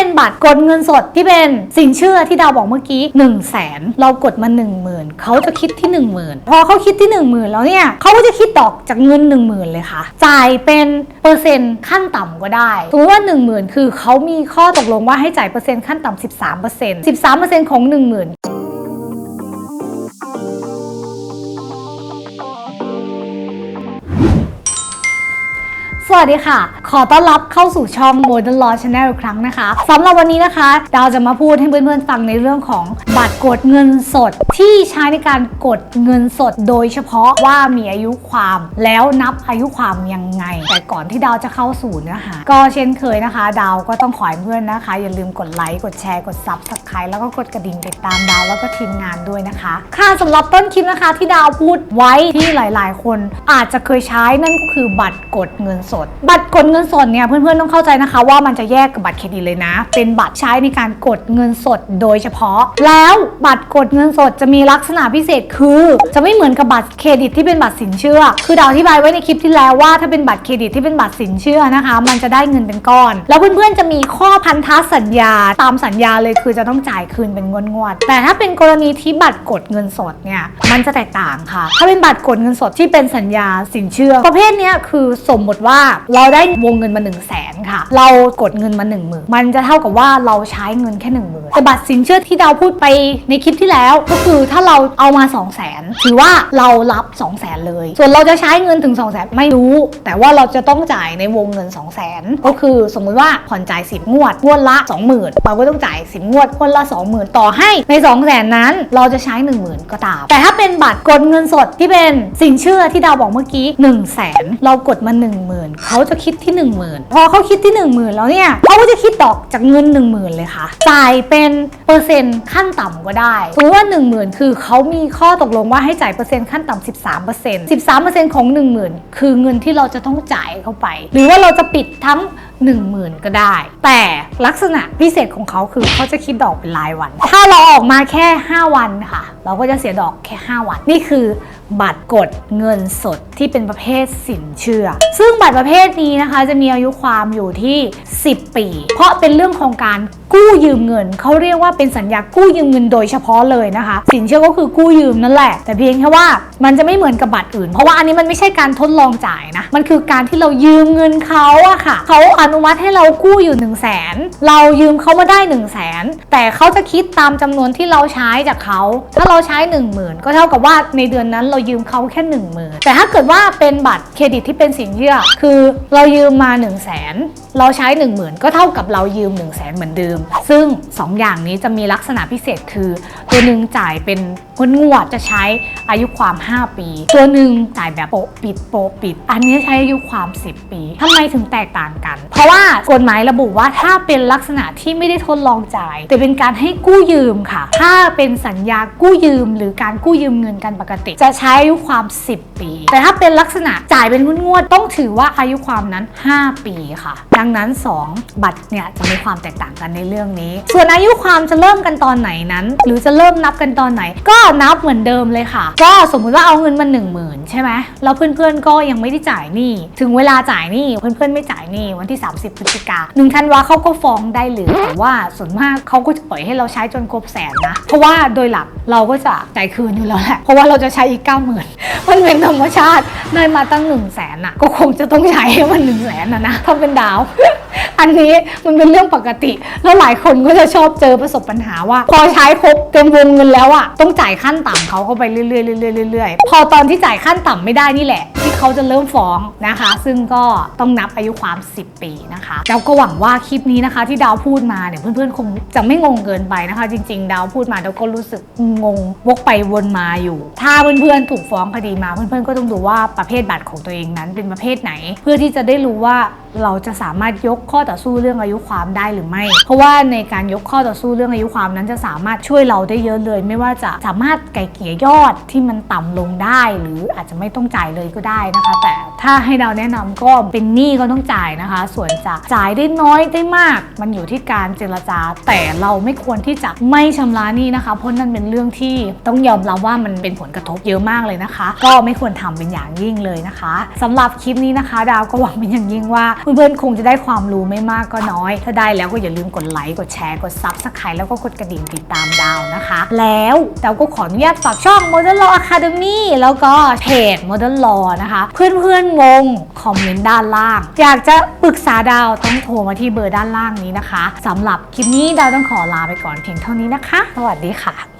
เป็นบัตรกดเงินสดที่เป็นสินเชื่อที่ดาวบอกเมื่อกี้1นึ่งแสนเรากดมา 1 0,000เขาจะคิดที่ 1 0,000 พอเขาคิดที่ 1 0,000 แล้วเนี่ยเขาก็จะคิดดอกจากเงิน 1 0,000 เลยค่ะ จ่ายเป็นเปอร์เซ็นต์ขั้นต่ำก็ได้สมมติว่า 1 0,000 คือเขามีข้อตกลงว่าให้จ่ายเปอร์เซ็นต์ขั้นต่ำ13% 13%ของ 1 0,000 สวัสดีค่ะ ขอต้อนรับเข้าสู่ช่อง Modern Law Channel อีกครั้งนะคะสำหรับวันนี้นะคะดาวจะมาพูดให้เพื่อนๆฟังในเรื่องของบัตรกดเงินสด ที่ใช้ในการกดเงินสด โดยเฉพาะว่ามีอายุความแล้วนับอายุความยังไง แต่ก่อนที่ดาวจะเข้าสู่เนื้อหาก็เช่นเคยนะคะ ดาวก็ต้องขอให้เพื่อนนะคะ อย่าลืมกดไลค์กดแชร์กด Subscribe แล้วก็กดกระดิ่งติดตามดาวแล้วก็ทีมงานด้วยนะคะ ค่ะสำหรับต้นคลิปนะคะที่ดาวพูดไว้ที่หลาย ๆ คนอาจจะเคยใช้นั่นก็คือบัตรกดเงินสดบัตรกดเงินสดเนี่ยเพื่อนๆต้องเข้าใจนะคะว่ามันจะแยกกับบัตรเครดิตเลยนะ เป็นบัตรใช้ในการกดเงินสดโดยเฉพาะ แล้วบัตรกดเงินสดจะมีลักษณะพิเศษคือ จะไม่เหมือนกับบัตรเครดิตที่เป็นบัตรสินเชื่อ คือดาวอธิบายไว้ในคลิปที่แล้วว่าถ้าเป็นบัตรเครดิตที่เป็นบัตรสินเชื่อนะคะ มันจะได้เงินเป็นก้อน แล้วเพื่อนๆจะมีข้อพันธสัญญาตามสัญญาเลยคือจะต้องจ่ายคืนเป็นงวดๆแต่ถ้าเป็นกรณีที่บัตรกดเงินสดเนี่ยมันจะแตกต่างค่ะ ถ้าเป็นบัตรกดเงินสดที่เป็นสัญญาสินเชื่อ ประเภทนี้คือสมมติว่าเราได้วงเงินมา1นึ่งแสน ค่ะ เรากดเงินมา1 0,000มันจะเท่ากับว่าเราใช้เงินแค่ 1 0,000แต่บัตรสินเชื่อที่ดาวพูดไปในคลิปที่แล้ว ก็คือถ้าเราเอามา 2 0 0 0 0 0ถือว่าเรารับ 2 0 0 0 0 0 เลย ส่วนเราจะใช้เงินถึง 2 0 0 0 0 0 ไม่รู้ แต่ว่าเราจะต้องจ่ายในวงเงิน 2 0 0 0 0 0 ก็คือสมมุติว่าผ่อนจ่าย 10 งวด งวดละ 20,000 เราก็ต้องจ่าย 10 งวด งวดละ 20,000 ต่อให้ใน 2 0 0 0 0 0 นั้น เราจะใช้ 10,000 ก็ตาม แต่ถ้าเป็นบัตรกดเงินสดที่เป็นสินเชื่อที่ดาวบอกเมื่อกี้ 1 0 0 0 0แสนเรากดมา 10,000 เขาจะคิดที่ 10,000 พอเขาคิดที่ 10,000 แล้วเนี่ยเขาก็จะคิดดอกจากเงิน 10,000 เลยค่ะ จ่ายเป็นเปอร์เซ็นต์ขั้นต่ำก็ได้สมมติว่า 10,000 คือเขามีข้อตกลงว่าให้จ่ายเปอร์เซ็นต์ขั้นต่ำ13% 13%ของ 10,000 คือเงินที่เราจะต้องจ่ายเข้าไป หรือว่าเราจะปิดทั้ง 10,000 ก็ได้ แต่ลักษณะพิเศษของเขาคือเขาจะคิดดอกเป็นรายวัน ถ้าเราออกมาแค่ 5 วันค่ะ เราก็จะเสียดอกแค่ 5 วัน นี่คือบัตรกดเงินสด ที่เป็นประเภทสินเชื่อ ซึ่งบัตรประเภทนี้นะคะ จะมีอายุความอยู่ที่ 10 ปี เพราะเป็นเรื่องของการกู้ยืมเงินเขาเรียกว่าเป็นสัญญากู้ยืมเงินโดยเฉพาะเลยนะคะ สินเชื่อก็คือกู้ยืมนั่นแหละ แต่เพียงแค่ว่ามันจะไม่เหมือนกับบัตรอื่น เพราะว่าอันนี้มันไม่ใช่การทดลองจ่ายนะ มันคือการที่เรายืมเงินเขาอะค่ะ เขาอนุมัติให้เรากู้อยู่ 1 0 0 0 0แสนเรายืมเขามาได้ 1 0 0 0 0แสนแต่เขาจะคิดตามจำนวนที่เราใช้จากเขา ถ้าเราใช้ 1 0,000 ก็เท่ากับว่าในเดือนนั้นเรายืมเขาแค่ 1 0,000 แต่ถ้าเกิดว่าเป็นบัตรเครดิตที่เป็นสินเชื่อ คือเรายืมมา 1 0 0 0 0แสนเราใช้ 1 0,000 ก็เท่ากับเรายืม 1 0 0 0 0แสนเหมือนเดิม ซึ่ง 2 อย่างนี้จะมีลักษณะพิเศษคือ ตัวหนึ่งจ่ายเป็นงวดงวดจะใช้อายุความ 5 ปี ตัวหนึ่งจ่ายแบบโปะปิดโปะปิด อันนี้ใช้อายุความ 10 ปีทำไมถึงแตกต่างกัน เพราะว่ากฎหมายระบุว่าถ้าเป็นลักษณะที่ไม่ได้ทดลองจ่าย แต่เป็นการให้กู้ยืมค่ะ ถ้าเป็นสัญญากู้ยืม หรือการกู้ยืมเงินกันปกติ จะใช้อายุความ 10 ปี แต่ถ้าเป็นลักษณะจ่ายเป็นงวดๆต้องถือว่าอายุความนั้น 5 ปีค่ะ ดังนั้น 2 บัตรเนี่ยจะมีความแตกต่างกันในเรื่องนี้ ส่วนอายุความจะเริ่มกันตอนไหนนั้น หรือจะเริ่มนับกันตอนไหน ก็นับเหมือนเดิมเลยค่ะ ก็สมมุติว่าเอาเงินมา 1 0,000 ใช่ไหมแล้วเพื่อนๆก็ยังไม่ได้จ่ายหนี้ถึงเวลาจ่ายหนี้เพื่อนๆไม่จ่ายหนี้วันที่ 30พฤศจิกาหนึ่งธันวาเขาก็ฟ้องได้เลยแต่ว่าส่วนมากเขาก็จะปล่อยให้เราใช้จนครบแสนนะเพราะว่าโดยหลักเราก็จะจ่ายคืนอยู่แล้วแหละเพราะว่าเราจะใช้อีก 90,000มันเป็นธรรมชาติได้มาตั้ง1นึ่งแสนอะก็คงจะต้องใช้ให้มัน1นึ่งแสนนะนะถ้าเป็นดาว อันนี้มันเป็นเรื่องปกติ แล้วหลายคนก็จะชอบเจอประสบปัญหาว่า พอใช้ครบเต็มวงเงินแล้วอะต้องจ่ายขั้นต่ำเขาเข้าไปเรื่อยๆเรื่อยๆเรื่อยๆพอตอนที่จ่ายขั้นต่ำไม่ได้นี่แหละ ที่เขาจะเริ่มฟ้องนะคะ ซึ่งก็ต้องนับอายุความ 10 ปีนะคะแล้วก็หวังว่าคลิปนี้นะคะ ที่ดาวพูดมาเนี่ยเพื่อนๆคงจะไม่งงเกินไปนะคะ จริง ๆ ดาวพูดมาดาวก็รู้สึกงงวกไปวนมาอยู่ ถ้าเพื่อนๆถูกฟ้องคดีมาเพื่อนๆก็ต้องดูว่าประเภทบัตรของตัวเองนั้นเป็นประเภทไหน เพื่อที่จะได้รู้ว่าเราจะสามารถยกข้อต่อสู้เรื่องอายุความได้หรือไม่ เพราะว่าในการยกข้อต่อสู้เรื่องอายุความนั้นจะสามารถช่วยเราได้เยอะเลย ไม่ว่าจะสามารถไกลเกี่ยยอดที่มันต่ำลงได้ หรืออาจจะไม่ต้องจ่ายเลยก็ได้นะคะ แต่ถ้าให้เราแนะนำก็เป็นหนี้ก็ต้องจ่ายนะคะ ส่วนจะจ่ายได้น้อยได้มาก มันอยู่ที่การเจรจา แต่เราไม่ควรที่จะไม่ชำระหนี้นะคะเพราะนั่นเป็นเรื่องที่ต้องยอมรับว่ามันเป็นผลกระทบเยอะมากเลยนะคะ ก็ไม่ควรทำเป็นอย่างยิ่งเลยนะคะสำหรับคลิปนี้นะคะ ดาวก็หวังเป็นอย่างยิ่งว่าเพื่อนๆคงจะได้ความรู้ไม่มากก็น้อย ถ้าได้แล้วก็อย่าลืมกดไลค์กดแชร์กดซับสไครต์แล้วก็กดกระดิ่งติดตามดาวนะคะ แล้วดาวก็ขออนุญาตฝากช่อง Modern Law Academy แล้วก็เพจ Modern Law นะคะ เพื่อนๆงงคอมเมนต์ด้านล่าง อยากจะปรึกษาดาวต้องโทรมาที่เบอร์ด้านล่างนี้นะคะสำหรับคลิปนี้ดาวต้องขอลาไปก่อนเพียงเท่านี้นะคะ สวัสดีค่ะ